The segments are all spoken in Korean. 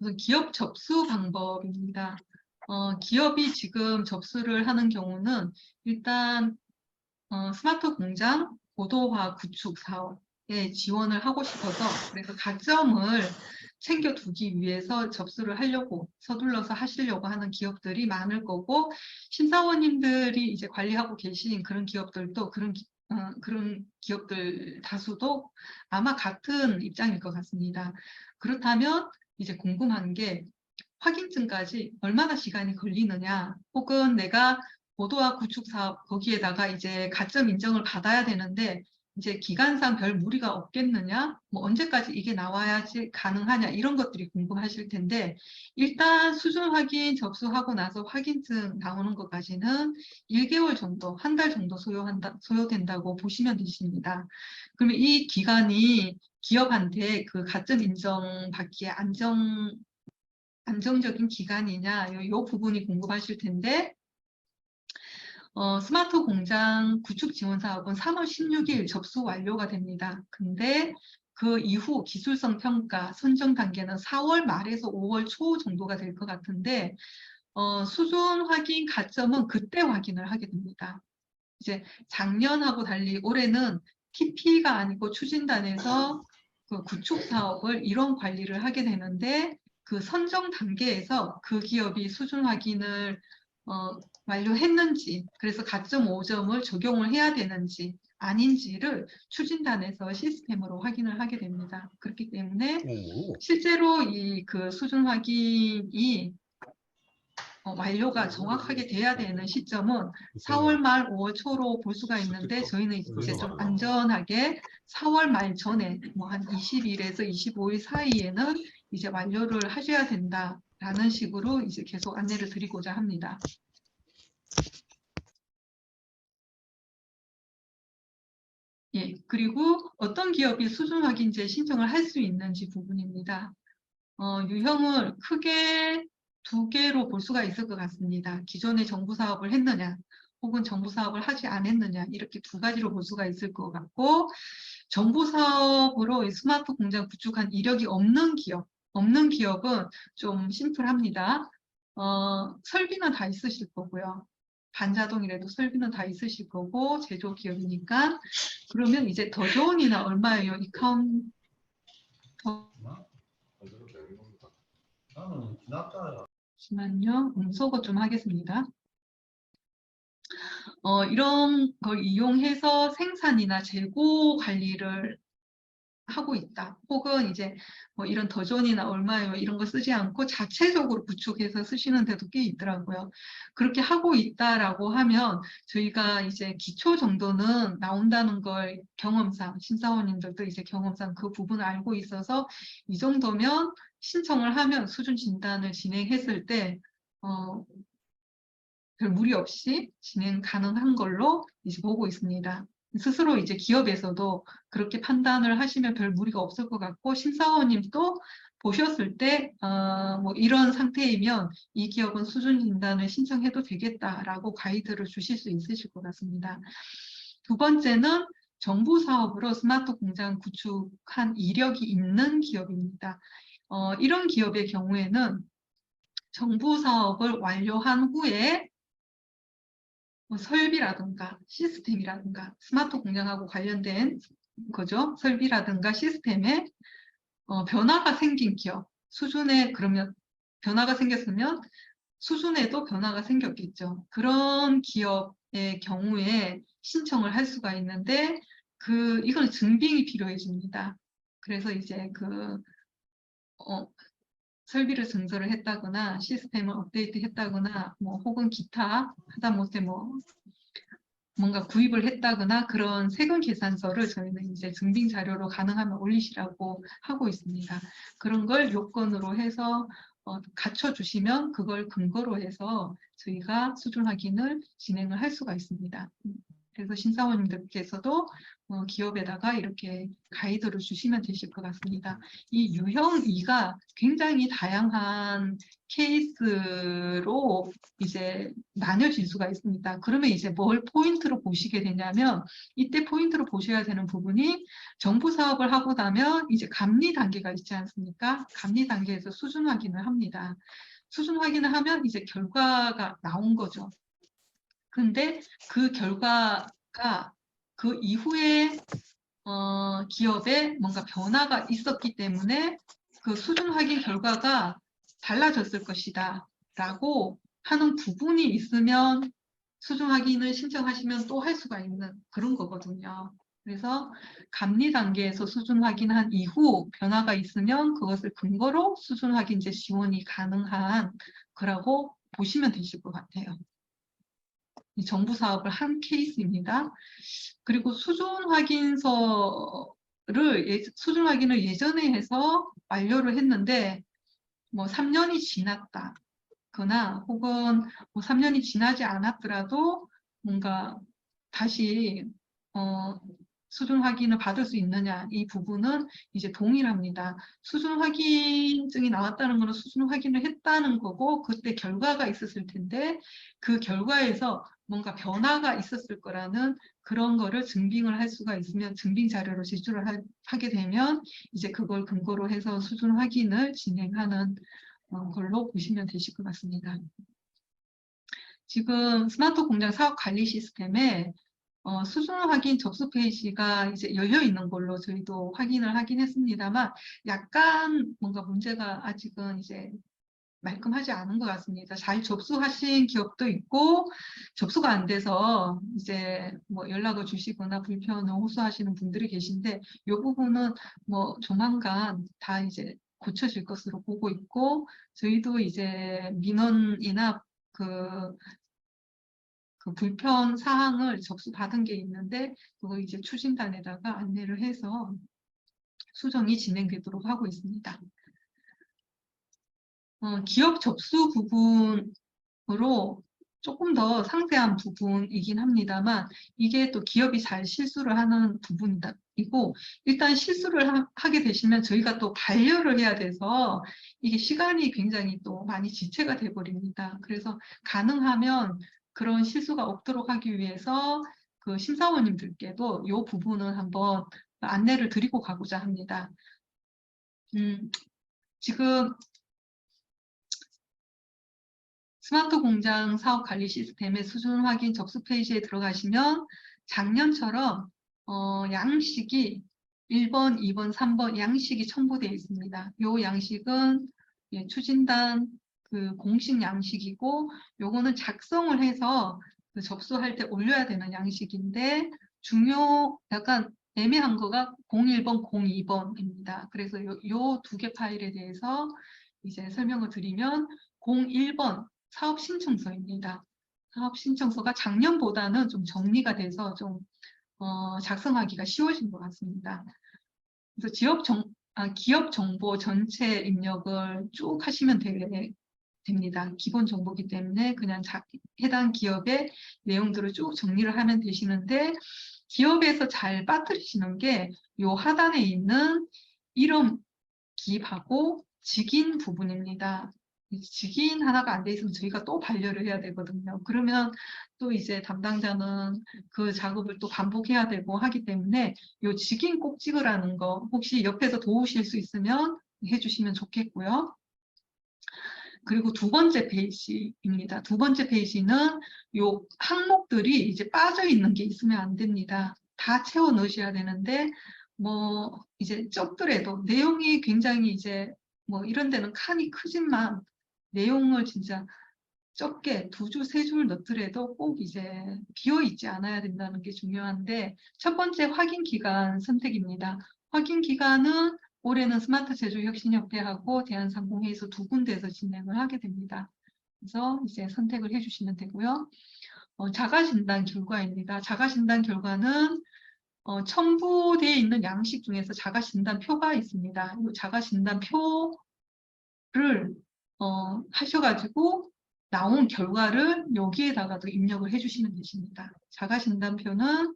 우선 기업 접수 방법입니다. 어, 기업이 지금 접수를 하는 경우는 일단 어, 스마트 공장 고도화 구축 사업에 지원을 하고 싶어서 그래서 가점을 챙겨두기 위해서 접수를 하려고 서둘러서 하시려고 하는 기업들이 많을 거고 심사원님들이 이제 관리하고 계신 그런 기업들도 그런 기- 어, 그런 기업들 다수도 아마 같은 입장일 것 같습니다. 그렇다면 이제 궁금한 게 확인증까지 얼마나 시간이 걸리느냐 혹은 내가 고도화 구축 사업 거기에다가 이제 가점 인정을 받아야 되는데 이제 기간상 별 무리가 없겠느냐? 뭐 언제까지 이게 나와야지 가능하냐? 이런 것들이 궁금하실 텐데 일단 수준 확인 접수하고 나서 확인증 나오는 것까지는 1개월 정도 한 달 정도 소요한다 소요된다고 보시면 되십니다. 그러면 이 기간이 기업한테 그 가점 인정 받기에 안정 안정적인 기간이냐? 요, 요 부분이 궁금하실 텐데 어, 스마트 공장 구축 지원 사업은 3월 16일 접수 완료가 됩니다. 근데 그 이후 기술성 평가 선정 단계는 4월 말에서 5월 초 정도가 될 것 같은데 어, 수준 확인 가점은 그때 확인을 하게 됩니다. 이제 작년하고 달리 올해는 TP가 아니고 추진단에서 그 구축 사업을 이론 관리를 하게 되는데 그 선정 단계에서 그 기업이 수준 확인을 어, 완료했는지 그래서 가점 5점을 적용을 해야 되는지 아닌지를 추진단에서 시스템으로 확인을 하게 됩니다. 그렇기 때문에 오. 실제로 이 그 수준 확인이 어, 완료가 정확하게 돼야 되는 시점은 4월 말 5월 초로 볼 수가 있는데 저희는 이제 좀 안전하게 4월 말 전에 뭐 한 20일에서 25일 사이에는 이제 완료를 하셔야 된다 라는 식으로 이제 계속 안내를 드리고자 합니다. 예, 그리고 어떤 기업이 수준 확인제 신청을 할 수 있는지 부분입니다. 어, 유형을 크게 두 개로 볼 수가 있을 것 같습니다. 기존에 정부 사업을 했느냐, 혹은 정부 사업을 하지 않았느냐, 이렇게 두 가지로 볼 수가 있을 것 같고, 정부 사업으로 이 스마트 공장 구축한 이력이 없는 기업, 없는 기업은 좀 심플합니다. 어, 설비는 다 있으실 거고요. 반자동이라도 설비는 다 있으실 거고, 제조 기업이니까. 그러면 이제 더 좋은이나 얼마예요? 이 카운, 나는 지났잖아. 잠시만요. 음소거 좀 하겠습니다. 어, 이런 걸 이용해서 생산이나 재고 관리를 하고 있다. 혹은 이제 뭐 이런 더존이나 얼마요 이런 거 쓰지 않고 자체적으로 구축해서 쓰시는 데도 꽤 있더라고요. 그렇게 하고 있다라고 하면 저희가 이제 기초 정도는 나온다는 걸 경험상 심사원님들도 이제 경험상 그 부분을 알고 있어서 이 정도면 신청을 하면 수준 진단을 진행했을 때 어, 별 무리 없이 진행 가능한 걸로 이제 보고 있습니다. 스스로 이제 기업에서도 그렇게 판단을 하시면 별 무리가 없을 것 같고 심사원님도 보셨을 때 어, 뭐 이런 상태이면 이 기업은 수준 진단을 신청해도 되겠다라고 가이드를 주실 수 있으실 것 같습니다. 두 번째는 정부 사업으로 스마트 공장 구축한 이력이 있는 기업입니다. 어, 이런 기업의 경우에는 정부 사업을 완료한 후에 뭐 설비라든가 시스템이라든가 스마트 공장하고 관련된 거죠. 설비라든가 시스템에 어, 변화가 생긴 기업 수준에 그러면 변화가 생겼으면 수준에도 변화가 생겼겠죠. 그런 기업의 경우에 신청을 할 수가 있는데 그 이건 증빙이 필요해집니다. 그래서 이제 그 어, 설비를 증설을 했다거나 시스템을 업데이트 했다거나 뭐 혹은 기타 하다못해 뭐 뭔가 구입을 했다거나 그런 세금 계산서를 저희는 이제 증빙 자료로 가능하면 올리시라고 하고 있습니다. 그런 걸 요건으로 해서 어, 갖춰주시면 그걸 근거로 해서 저희가 수준 확인을 진행을 할 수가 있습니다. 그래서 심사원님들께서도 어, 기업에다가 이렇게 가이드를 주시면 되실 것 같습니다. 이 유형 2가 굉장히 다양한 케이스로 이제 나뉘어질 수가 있습니다. 그러면 이제 뭘 포인트로 보시게 되냐면 이때 포인트로 보셔야 되는 부분이 정부 사업을 하고 나면 이제 감리 단계가 있지 않습니까? 감리 단계에서 수준 확인을 합니다. 수준 확인을 하면 이제 결과가 나온 거죠. 근데 그 결과가 그 이후에 어, 기업에 뭔가 변화가 있었기 때문에 그 수준 확인 결과가 달라졌을 것이다 라고 하는 부분이 있으면 수준 확인을 신청하시면 또 할 수가 있는 그런 거거든요. 그래서 감리 단계에서 수준 확인한 이후 변화가 있으면 그것을 근거로 수준 확인제 지원이 가능한 거라고 보시면 되실 것 같아요. 이 정부 사업을 한 케이스입니다. 그리고 수준 확인서를 예, 수준 확인을 예전에 해서 완료를 했는데 뭐 3년이 지났다 거나 혹은 뭐 3년이 지나지 않았더라도 뭔가 다시 어, 수준 확인을 받을 수 있느냐 이 부분은 이제 동일합니다. 수준 확인증이 나왔다는 것은 수준 확인을 했다는 거고 그때 결과가 있었을 텐데 그 결과에서 뭔가 변화가 있었을 거라는 그런 거를 증빙을 할 수가 있으면 증빙 자료로 제출을 하, 하게 되면 이제 그걸 근거로 해서 수준 확인을 진행하는 어, 걸로 보시면 되실 것 같습니다. 지금 스마트 공장 사업 관리 시스템에 어, 수준 확인 접수 페이지가 이제 열려 있는 걸로 저희도 확인을 하긴 했습니다만 약간 뭔가 문제가 아직은 이제 말끔하지 않은 것 같습니다. 잘 접수하신 기업도 있고 접수가 안 돼서 이제 뭐 연락을 주시거나 불편을 호소하시는 분들이 계신데 이 부분은 뭐 조만간 다 이제 고쳐질 것으로 보고 있고 저희도 이제 민원이나 그, 그 불편 사항을 접수받은 게 있는데 그거 이제 추진단에다가 안내를 해서 수정이 진행되도록 하고 있습니다. 어, 기업 접수 부분으로 조금 더 상세한 부분이긴 합니다만 이게 또 기업이 잘 실수를 하는 부분이고 일단 실수를 하, 게 되시면 저희가 또 반려를 해야 돼서 이게 시간이 굉장히 또 많이 지체가 돼 버립니다. 그래서 가능하면 그런 실수가 없도록 하기 위해서 그 심사원님들께도 이 부분은 한번 안내를 드리고 가고자 합니다. 음, 지금 스마트 공장 사업 관리 시스템의 수준 확인 접수 페이지에 들어가시면 작년처럼 어, 양식이 1번, 2번, 3번 양식이 첨부되어 있습니다. 이 양식은 예, 추진단 그 공식 양식이고 요거는 작성을 해서 그 접수할 때 올려야 되는 양식인데 중요 약간 애매한 거가 01번, 02번입니다. 그래서 요 두 개 파일에 대해서 이제 설명을 드리면 01번 사업 신청서입니다. 사업 신청서가 작년보다는 좀 정리가 돼서 좀 어, 작성하기가 쉬워진 것 같습니다. 그래서 지역 정, 아, 기업 정보 전체 입력을 쭉 하시면 되, 됩니다. 기본 정보기 때문에 그냥 자, 해당 기업의 내용들을 쭉 정리를 하면 되시는데 기업에서 잘 빠뜨리시는 게요 하단에 있는 이름 기입하고 직인 부분입니다. 직인 하나가 안 돼 있으면 저희가 또 반려를 해야 되거든요. 그러면 또 이제 담당자는 그 작업을 또 반복해야 되고 하기 때문에 요 직인 꼭 찍으라는 거 혹시 옆에서 도우실 수 있으면 해주시면 좋겠고요. 그리고 두 번째 페이지입니다. 두 번째 페이지는 요 항목들이 이제 빠져 있는 게 있으면 안 됩니다. 다 채워 넣으셔야 되는데 뭐 이제 적더라도 내용이 굉장히 이제 뭐 이런 데는 칸이 크지만 내용을 진짜 적게 두 줄, 세 줄 넣더라도 꼭 이제 비어 있지 않아야 된다는 게 중요한데 첫 번째 확인 기간 선택입니다. 확인 기간은 올해는 스마트 제조 혁신협회하고 대한상공회에서 두 군데에서 진행을 하게 됩니다. 그래서 이제 선택을 해주시면 되고요. 어, 자가진단 결과입니다. 자가진단 결과는 어, 첨부되어 있는 양식 중에서 자가진단 표가 있습니다. 이 자가진단 표를 어, 하셔가지고 나온 결과를 여기에다가도 입력을 해주시면 되십니다. 자가진단표는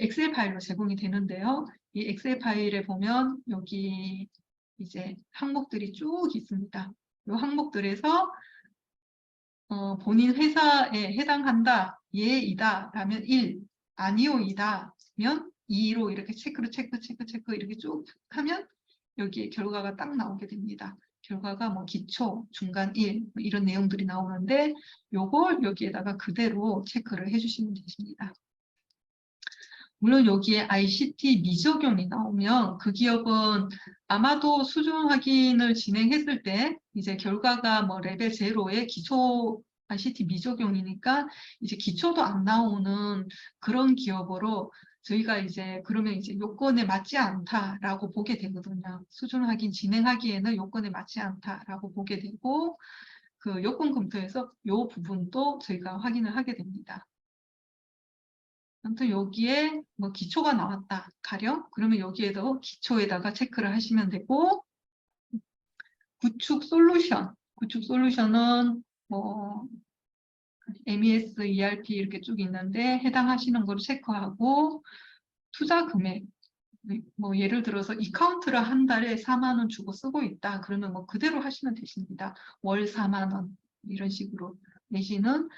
엑셀 파일로 제공이 되는데요. 이 엑셀 파일에 보면 여기 이제 항목들이 쭉 있습니다. 이 항목들에서 어, 본인 회사에 해당한다, 예이다, 라면 1, 아니오이다, 면 2로 이렇게 체크로 체크, 체크, 체크 이렇게 쭉 하면 여기에 결과가 딱 나오게 됩니다. 결과가 뭐 기초, 중간 1뭐 이런 내용들이 나오는데 요걸 여기에다가 그대로 체크를 해주시면 되십니다. 물론 여기에 ICT 미적용이 나오면 그 기업은 아마도 수준 확인을 진행했을 때 이제 결과가 뭐 레벨 제로의 기초 ICT 미적용이니까 이제 기초도 안 나오는 그런 기업으로 저희가 이제 그러면 이제 요건에 맞지 않다라고 보게 되거든요. 수준 확인 진행하기에는 요건에 맞지 않다라고 보게 되고 그 요건 검토에서 요 부분도 저희가 확인을 하게 됩니다. 아무튼 여기에 뭐 기초가 나왔다. 가령? 그러면 여기에도 기초에다가 체크를 하시면 되고 구축 솔루션. 구축 솔루션은 뭐 MES, ERP 이렇게 쭉 있는데 해당하시는 걸 체크하고 투자 금액. 뭐 예를 들어서 이 카운트를 한 달에 4만 원 주고 쓰고 있다. 그러면 뭐 그대로 하시면 되십니다. 월 4만 원. 이런 식으로 내지는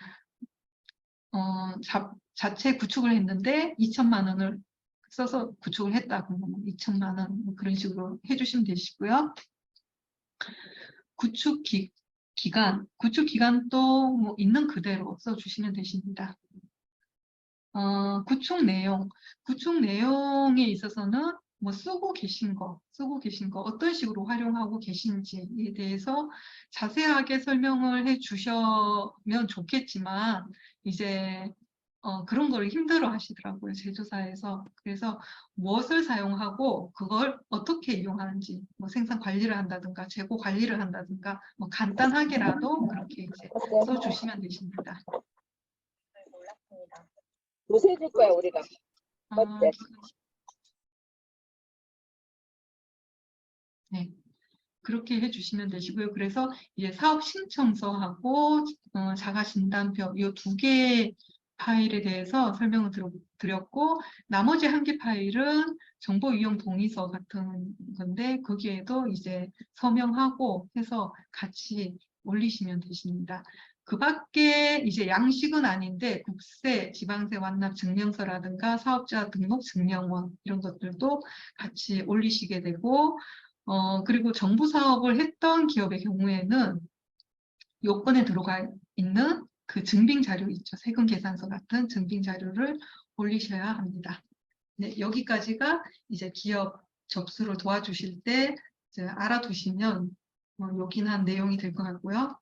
어, 자, 자체 구축을 했는데 2천만 원을 써서 구축을 했다. 그러면 2천만 원뭐 그런 식으로 해주시면 되시고요. 구축 기, 기간, 구축 기간도 뭐 있는 그대로 써주시면 되십니다. 어, 구축 내용, 구축 내용에 있어서는 뭐 쓰고 계신 거, 쓰고 계신 거 어떤 식으로 활용하고 계신지에 대해서 자세하게 설명을 해 주시면 좋겠지만 이제 어, 그런 걸 힘들어 하시더라고요, 제조사에서. 그래서 무엇을 사용하고 그걸 어떻게 이용하는지, 뭐 생산 관리를 한다든가, 재고 관리를 한다든가, 뭐 간단하게라도 그렇게 이제 써주시면 되십니다. 몰랐습니다. 요새 줄 거야 우리가. 아, 네. 그렇게 해주시면 되시고요. 그래서 이제 사업 신청서하고 어, 자가진단표 이 두 개의 파일에 대해서 설명을 드렸고 나머지 한 개 파일은 정보 이용 동의서 같은 건데 거기에도 이제 서명하고 해서 같이 올리시면 되십니다. 그 밖에 이제 양식은 아닌데 국세, 지방세 완납 증명서라든가 사업자 등록 증명원 이런 것들도 같이 올리시게 되고 어, 그리고 정부 사업을 했던 기업의 경우에는 요건에 들어가 있는 그 증빙 자료 있죠. 세금 계산서 같은 증빙 자료를 올리셔야 합니다. 네, 여기까지가 이제 기업 접수를 도와주실 때 이제 알아두시면 뭐 요긴한 내용이 될 것 같고요.